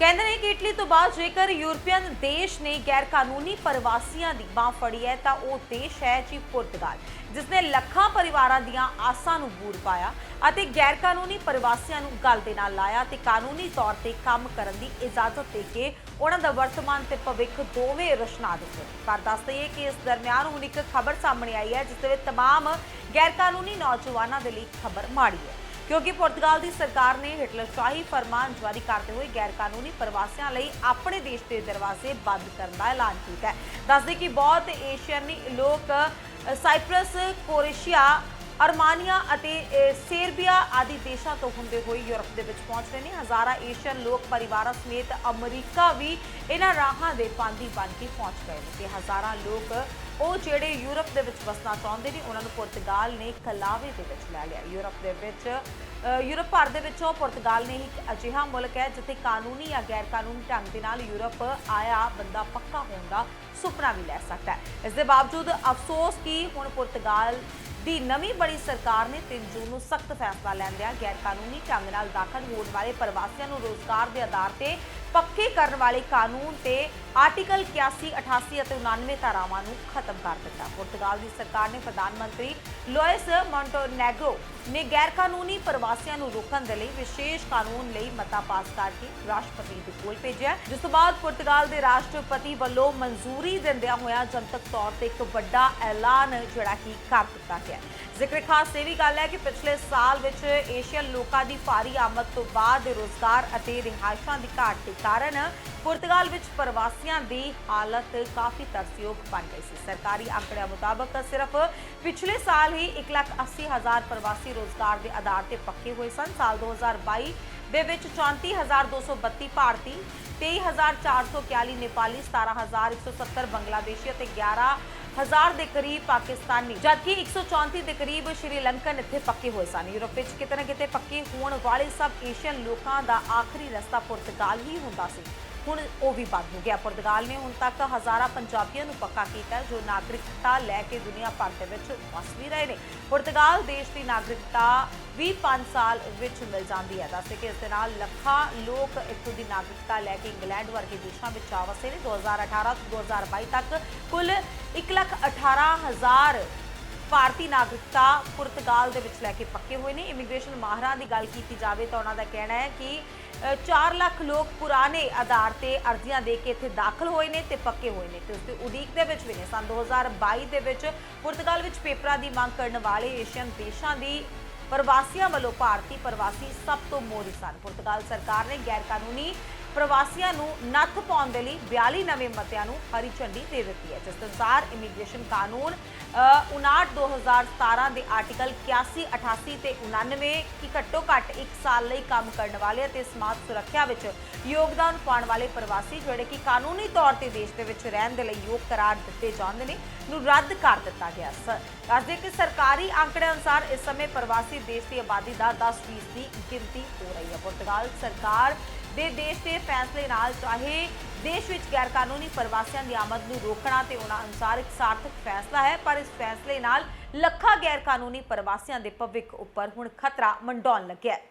ਕਹਿੰਦੇ ਨੇ ਕਿ ਇਟਲੀ ਤੋਂ ਬਾਅਦ ਜੇਕਰ ਯੂਰਪੀਅਨ ਦੇਸ਼ ਨੇ ਗੈਰ ਕਾਨੂੰਨੀ ਪ੍ਰਵਾਸੀਆਂ ਦੀ ਬਾਹ ਫੜੀ ਹੈ ਤਾਂ ਉਹ ਦੇਸ਼ ਹੈ ਜੀ ਪੁਰਤਗਾਲ ਜਿਸ ਨੇ ਲੱਖਾਂ ਪਰਿਵਾਰਾਂ ਦੀਆਂ ਆਸਾਂ ਨੂੰ ਬੂਰ ਪਾਇਆ ਅਤੇ ਗੈਰ ਕਾਨੂੰਨੀ ਪ੍ਰਵਾਸੀਆਂ ਨੂੰ ਗਲ ਦੇ ਨਾਲ ਲਾਇਆ ਤੇ ਕਾਨੂੰਨੀ ਤੌਰ ਤੇ ਕੰਮ ਕਰਨ ਦੀ ਇਜਾਜ਼ਤ ਦੇ ਕੇ ਉਹਨਾਂ ਦਾ ਵਰਤਮਾਨ ਤੇ ਭਵਿੱਖ ਦੋਵੇਂ ਰਚਨਾ ਦਿੱਤੇ ਪਰ ਦੱਸ ਦਈਏ ਕਿ ਇਸ ਦਰਮਿਆਨ ਹੁਣ ਇੱਕ ਖਬਰ ਸਾਹਮਣੇ ਆਈ ਹੈ ਜਿਸ ਦੇ ਵਿੱਚ तमाम ਗੈਰ ਕਾਨੂੰਨੀ ਨੌਜਵਾਨਾਂ ਦੇ ਲਈ ਖਬਰ ਮਾੜੀ ਹੈ ਕਿਉਂਕਿ ਪੁਰਤਗਾਲ ਦੀ ਸਰਕਾਰ ਨੇ ਹਿਟਲਰਸ਼ਾਹੀ ਫਰਮਾਨ ਜਾਰੀ ਕਰਦੇ ਹੋਏ ਗੈਰ ਕਾਨੂੰਨੀ ਪ੍ਰਵਾਸੀਆਂ ਲਈ ਆਪਣੇ ਦੇਸ਼ ਦੇ ਦਰਵਾਜ਼ੇ ਬੰਦ ਕਰਨ ਦਾ ਐਲਾਨ ਕੀਤਾ ਹੈ। ਦੱਸਦੇ ਕਿ ਬਹੁਤ ਏਸ਼ੀਅਨੀ ਲੋਕ ਅ, ਸਾਈਪ੍ਰਸ ਕੋਰੇਸ਼ੀਆ ਅਰਮਾਨੀਆ ਅਤੇ ਅ, ਸਰਬੀਆ ਆਦਿ ਦੇਸ਼ਾਂ ਤੋਂ ਹੁੰਦੇ ਹੋਏ ਯੂਰਪ ਦੇ ਵਿੱਚ ਪਹੁੰਚ ਰਹੇ ਨੇ। ਹਜ਼ਾਰਾਂ ਏਸ਼ੀਅਨ ਲੋਕ ਪਰਿਵਾਰਾਂ ਸਮੇਤ ਅਮਰੀਕਾ ਵੀ ਇਹਨਾਂ ਰਾਹਾਂ ਦੇ ਪਾਂਦੀ ਬਣ ਕੇ ਪਹੁੰਚ ਗਏ ਨੇ ਤੇ ਹਜ਼ਾਰਾਂ ਲੋਕ ਉਹ ਜਿਹੜੇ ਯੂਰਪ ਦੇ ਵਿੱਚ ਵਸਣਾ ਚਾਹੁੰਦੇ ਨੇ, ਉਹਨਾਂ ਨੂੰ ਪੁਰਤਗਾਲ ਨੇ ਕਲਾਵੇ ਦੇ ਵਿੱਚ ਲੈ ਲਿਆ। ਯੂਰਪ ਦੇ ਵਿੱਚ ਯੂਰਪ ਭਰ ਦੇ ਵਿੱਚੋਂ ਪੁਰਤਗਾਲ ਨੇ ਇੱਕ ਅਜਿਹਾ ਮੁਲਕ ਹੈ ਜਿੱਥੇ ਕਾਨੂੰਨੀ ਜਾਂ ਗੈਰ ਕਾਨੂੰਨੀ ਢੰਗ ਦੇ ਨਾਲ ਯੂਰਪ ਆਇਆ ਬੰਦਾ ਪੱਕਾ ਹੋਣ ਦਾ ਸੁਪਨਾ ਵੀ ਲੈ ਸਕਦਾ ਹੈ। ਇਸ ਦੇ ਬਾਵਜੂਦ ਅਫਸੋਸ ਕਿ ਹੁਣ ਪੁਰਤਗਾਲ ਦੀ ਨਵੀਂ ਬਣੀ ਸਰਕਾਰ ਨੇ 3 ਜੂਨ ਨੂੰ ਸਖਤ ਫੈਸਲਾ ਲੈਂਦਿਆਂ ਗੈਰ ਕਾਨੂੰਨੀ ਢੰਗ ਨਾਲ ਦਾਖਲ ਹੋਣ ਵਾਲੇ ਪ੍ਰਵਾਸੀਆਂ ਨੂੰ ਰੋਜ਼ਗਾਰ ਦੇ ਆਧਾਰ ਤੇ ਪੱਕੇ ਕਰਨ ਵਾਲੇ ਕਾਨੂੰਨ ਤੇ ਆਰਟੀਕਲ 81 88 ਅਤੇ 99 ਧਾਰਾਵਾਂ ਨੂੰ ਖਤਮ ਕਰ ਦਿੱਤਾ। ਪੁਰਤਗਾਲ ਦੀ ਸਰਕਾਰ ਨੇ ਪ੍ਰਧਾਨ ਮੰਤਰੀ ਲੋਇਸ ਮੌਂਟੋਨੈਗਰੋ ਨੇ ਗੈਰ ਕਾਨੂੰਨੀ ਪ੍ਰਵਾਸੀਆਂ ਨੂੰ ਰੋਕਣ ਦੇ ਲਈ ਵਿਸ਼ੇਸ਼ ਕਾਨੂੰਨ ਲਈ ਮਤਾ ਪਾਸ ਕਰਕੇ ਰਾਸ਼ਟਰਪਤੀ ਦੇ ਕੋਲ ਭੇਜਿਆ ਜਿਸ ਤੋਂ ਬਾਅਦ ਪੁਰਤਗਾਲ ਦੇ ਰਾਸ਼ਟਰਪਤੀ ਵੱਲੋਂ ਮਨਜ਼ੂਰੀ ਦਿੰਦਿਆਂ ਹੋਇਆਂ ਜਨਤਕ ਤੌਰ ਤੇ ਇੱਕ ਵੱਡਾ ਐਲਾਨ ਜਿਹੜਾ ਕਿ ਕਰ ਦਿੱਤਾ ਗਿਆ ਜ਼ਿਕਰ ਖਾਸ ਇਹ ਵੀ ਗੱਲ ਹੈ ਕਿ ਪਿਛਲੇ ਸਾਲ ਵਿੱਚ ਏਸ਼ੀਅਨ ਲੋਕਾਂ ਦੀ ਭਾਰੀ ਆਮਦ ਤੋਂ ਬਾਅਦ ਰੋਜ਼ਗਾਰ ਅਤੇ ਰਿਹਾਇਸ਼ਾਂ ਦੀ ਘਾਟ ਦੇ ਕਾਰਨ ਪੁਰਤਗਾਲ ਵਿੱਚ ਪ੍ਰਵਾਸੀਆਂ ਦੀ ਹਾਲਤ ਕਾਫੀ ਤਰਸਯੋਗ ਬਣ ਗਈ ਸੀ। ਸਰਕਾਰੀ ਅੰਕੜਿਆਂ ਮੁਤਾਬਕ ਸਿਰਫ ਪਿਛਲੇ ਸਾਲ ਹੀ 1,80,000 ਪ੍ਰਵਾਸੀ ਰੋਜ਼ਗਾਰ ਦੇ ਆਧਾਰ ਤੇ ਪੱਕੇ ਹੋਏ ਸਨ। ਸਾਲ 2022 ਦੇ ਵਿੱਚ 34232 ਭਾਰਤੀ 23441 ਨੇਪਾਲੀ 17170 ਬੰਗਲਾਦੇਸ਼ੀ ਅਤੇ 11000 ਦੇ ਕਰੀਬ ਪਾਕਿਸਤਾਨੀ, ਜਦਕਿ 134 ਦੇ ਕਰੀਬ ਸ਼੍ਰੀਲੰਕਨ ਇੱਥੇ ਪੱਕੇ ਹੋਏ ਸਨ। ਯੂਰਪ ਵਿੱਚ ਕਿਤੇ ਨਾ ਕਿਤੇ ਪੱਕੇ ਹੋਣ ਵਾਲੇ ਸਭ ਏਸ਼ੀਅਨ ਲੋਕਾਂ ਦਾ ਆਖਰੀ ਰਸਤਾ ਪੁਰਤਗਾਲ ਹੀ ਹੁੰਦਾ ਸੀ। ਹੁਣ ਉਹ ਵੀ ਬੰਦ ਹੋ ਗਿਆ। ਪੁਰਤਗਾਲ ਨੇ ਹੁਣ ਤੱਕ ਹਜ਼ਾਰਾਂ ਪੰਜਾਬੀਆਂ ਨੂੰ ਪੱਕਾ ਕੀਤਾ ਜੋ ਨਾਗਰਿਕਤਾ ਲੈ ਕੇ ਦੁਨੀਆ ਭਰ ਦੇ ਵਿੱਚ ਵਸ ਵੀ ਰਹੇ ਨੇ। ਪੁਰਤਗਾਲ ਦੇਸ਼ ਦੀ ਨਾਗਰਿਕਤਾ ਵੀ 5 ਸਾਲ ਵਿੱਚ ਮਿਲ ਜਾਂਦੀ ਹੈ। ਦੱਸਦੇ ਕਿ ਇਸ ਦੇ ਨਾਲ ਲੱਖਾਂ ਲੋਕ ਇੱਥੋਂ ਦੀ ਨਾਗਰਿਕਤਾ ਲੈ ਕੇ ਇੰਗਲੈਂਡ ਵਰਗੇ ਦੇਸ਼ਾਂ ਵਿੱਚ ਆ ਵਸੇ ਨੇ। 2018 ਤੋਂ 2022 ਤੱਕ ਕੁੱਲ 118000 ਭਾਰਤੀ ਨਾਗਰਿਕਤਾ ਪੁਰਤਗਾਲ ਦੇ ਵਿੱਚ ਲੈ ਕੇ ਪੱਕੇ ਹੋਏ ਨੇ। ਇਮੀਗ੍ਰੇਸ਼ਨ ਮਾਹਰਾਂ ਦੀ ਗੱਲ ਕੀਤੀ ਜਾਵੇ ਤਾਂ ਉਹਨਾਂ ਦਾ ਕਹਿਣਾ ਹੈ ਕਿ ਅ, 4 ਲੱਖ ਲੋਕ ਪੁਰਾਣੇ ਆਧਾਰ ਤੇ ਅਰਜ਼ੀਆਂ ਦੇ ਕੇ ਇੱਥੇ ਦਾਖਲ ਹੋਏ ਨੇ ਤੇ ਪੱਕੇ ਹੋਏ ਨੇ ਤੇ ਉਸ ਦੇ ਉਡੀਕ ਦੇ ਵਿੱਚ ਵੀ ਨੇ। ਸਨ 2022 ਦੇ ਵਿੱਚ ਪੁਰਤਗਾਲ ਵਿੱਚ ਪੇਪਰਾਂ ਦੀ ਮੰਗ ਕਰਨ ਵਾਲੇ ਏਸ਼ੀਅਨ ਦੇਸ਼ਾਂ ਦੀ ਪ੍ਰਵਾਸੀਆਂ ਵੱਲੋਂ ਭਾਰਤੀ ਪ੍ਰਵਾਸੀ ਸਭ ਤੋਂ ਮੋਹਰੀ ਸਨ। ਪੁਰਤਗਾਲ ਸਰਕਾਰ ਨੇ ਗੈਰ ਕਾਨੂੰਨੀ ਪ੍ਰਵਾਸੀਆਂ ਨੂੰ ਨੱਥ ਪਾਉਣ ਦੇ ਲਈ 42 ਨਵੇਂ ਮਤਿਆਂ ਨੂੰ ਹਰੀ ਝੰਡੀ ਦੇ ਦਿੱਤੀ ਹੈ। ਜਿਸ ਅਨੁਸਾਰ ਇਮੀਗ੍ਰੇਸ਼ਨ ਕਾਨੂੰਨ ਅ, 59 2017 ਦੇ ਆਰਟੀਕਲ 81 88 ਤੇ 99 ਕਿ ਘੱਟੋ ਘੱਟ 1 ਸਾਲ ਲਈ ਕੰਮ ਕਰਨ ਵਾਲੇ ਅਤੇ ਸਮਾਜ ਸੁਰੱਖਿਆ ਵਿੱਚ ਯੋਗਦਾਨ ਪਾਉਣ ਵਾਲੇ ਪ੍ਰਵਾਸੀ ਜਿਹੜੇ ਕਿ ਕਾਨੂੰਨੀ ਤੌਰ ਤੇ ਦੇਸ਼ ਦੇ ਵਿੱਚ ਰਹਿਣ ਦੇ ਲਈ ਯੋਗ ਕਰਾਰ ਦਿੱਤੇ ਜਾਂਦੇ ਨੇ ਨੂੰ ਰੱਦ ਕਰ ਦਿੱਤਾ ਗਿਆ ਸ ਦੱਸਦੇ ਕਿ ਸਰਕਾਰੀ ਅੰਕੜੇ ਅਨੁਸਾਰ ਇਸ ਸਮੇਂ ਪ੍ਰਵਾਸੀ ਦੇਸ਼ ਦੀ ਆਬਾਦੀ ਦਾ 10% ਦੀ ਗਿਣਤੀ ਹੋ ਰਹੀ ਹੈ। ਪੁਰਤਗਾਲ ਸਰਕਾਰ ਦੇ ਦੇਸ਼ ਦੇ ਫੈਸਲੇ ਨਾਲ ਚਾਹੇ ਦੇਸ਼ ਵਿੱਚ ਗੈਰ ਕਾਨੂੰਨੀ ਪ੍ਰਵਾਸੀਆਂ ਦੀ ਆਮਦ ਨੂੰ ਰੋਕਣਾ ਤੇ ਉਹਨਾਂ ਅਨੁਸਾਰ ਇੱਕ ਸਾਰਥਕ ਫੈਸਲਾ ਹੈ, ਪਰ ਇਸ ਫੈਸਲੇ ਨਾਲ ਲੱਖਾਂ ਗੈਰ ਕਾਨੂੰਨੀ ਪ੍ਰਵਾਸੀਆਂ ਦੇ ਭਵਿੱਖ ਉੱਪਰ ਹੁਣ ਖਤਰਾ ਮੰਡਾਉਣ ਲੱਗਿਆ ਹੈ।